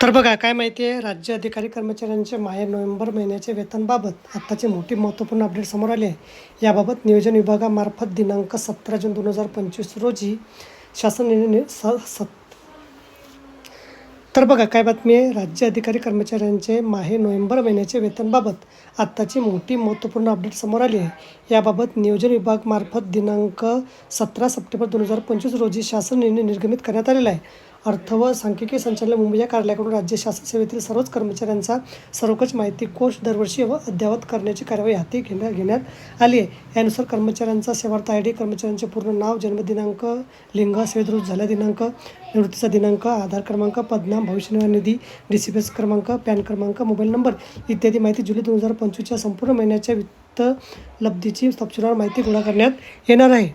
तर बघा काय माहिती आहे? राज्य अधिकारी कर्मचाऱ्यांचे माहे नोव्हेंबर महिन्याचे वेतनबाबत आत्ताची मोठी महत्त्वपूर्ण अपडेट समोर आली आहे. याबाबत नियोजन विभागामार्फत दिनांक सतरा जून दोन हजार पंचवीस रोजी शासन निर्णय स सत तर बघा काय बातमी आहे? राज्य अधिकारी कर्मचाऱ्यांचे माहे नोव्हेंबर महिन्याचे वेतनबाबत आत्ताची मोठी महत्त्वपूर्ण अपडेट समोर आली आहे. याबाबत नियोजन विभागमार्फत दिनांक सतरा सप्टेंबर दोन हजार पंचवीस रोजी शासन निर्णय निर्गमित करण्यात आलेला आहे. अर्थ व सांख्यिकी संचालनालय मुंबईच्या कार्यालयाकडून राज्य शासन सेवेतील सर्वच कर्मचाऱ्यांचा सर्वकष माहिती कोश दरवर्षी व अद्ययावत करण्याची कार्यवाही हाती घेण्यात घेण्यात आली आहे. यानुसार कर्मचाऱ्यांचा सेवार्थ आय डी कर्मचाऱ्यांचे पूर्ण नाव जन्मदिनांक लिंग सेवेत रुजू झाला दिनांक निवृत्तीचा दिनांक आधार क्रमांक पदनाम भविष्य निर्वाह निधी डी सी पी एस क्रमांक पॅन क्रमांक मोबाईल नंबर इत्यादी माहिती जुलै दोन हजार पंचवीसच्या संपूर्ण महिन्याच्या वित्त लब्धीची तपशीलवार माहिती गोळा करण्यात येणार आहे.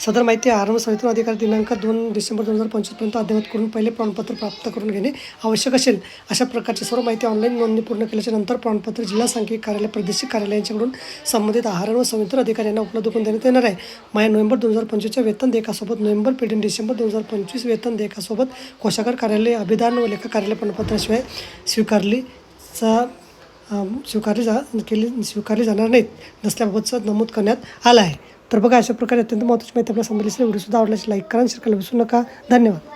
सदर माहिती आरंभ समितीवर अधिकार दिनांक दोन डिसेंबर दोन हजार पंचवीसपर्यंत अद्ययावत करून पहिले प्रमाणपत्र प्राप्त करून घेणे आवश्यक असेल. अशा प्रकारची सर्व माहिती ऑनलाईन नोंदणी पूर्ण केल्याच्यानंतर प्रमाणपत्र जिल्हा सांख्यिक कार्यालय प्रादेशिक कार्यालयांच्याकडून संबंधित आहार व संयुक्त अधिकारी यांना उपलब्ध करून देण्यात येणार आहे. माया नोव्हेंबर दोन हजार पंचवीसच्या वेतन देयकासोबत नोव्हेंबर पेटीन डिसेंबर दोन हजार पंचवीस वेतन देयकासोबत कोशागार कार्यालय अभिधान व लेखा कार्यालय प्रमाणपत्राशिवाय स्वीकारली चा स्वीकारली जा केली स्वीकारली जाणार नाहीत. नसल्याबाबतचं नमूद करण्यात आलं आहे. तर बघा अशा प्रकारे अत्यंत महत्त्वाची माहिती आपल्या समजली असेल. व्हिडिओ सुद्धा आवडल्याची लाईक करा शेअर करायला विसरू नका. धन्यवाद.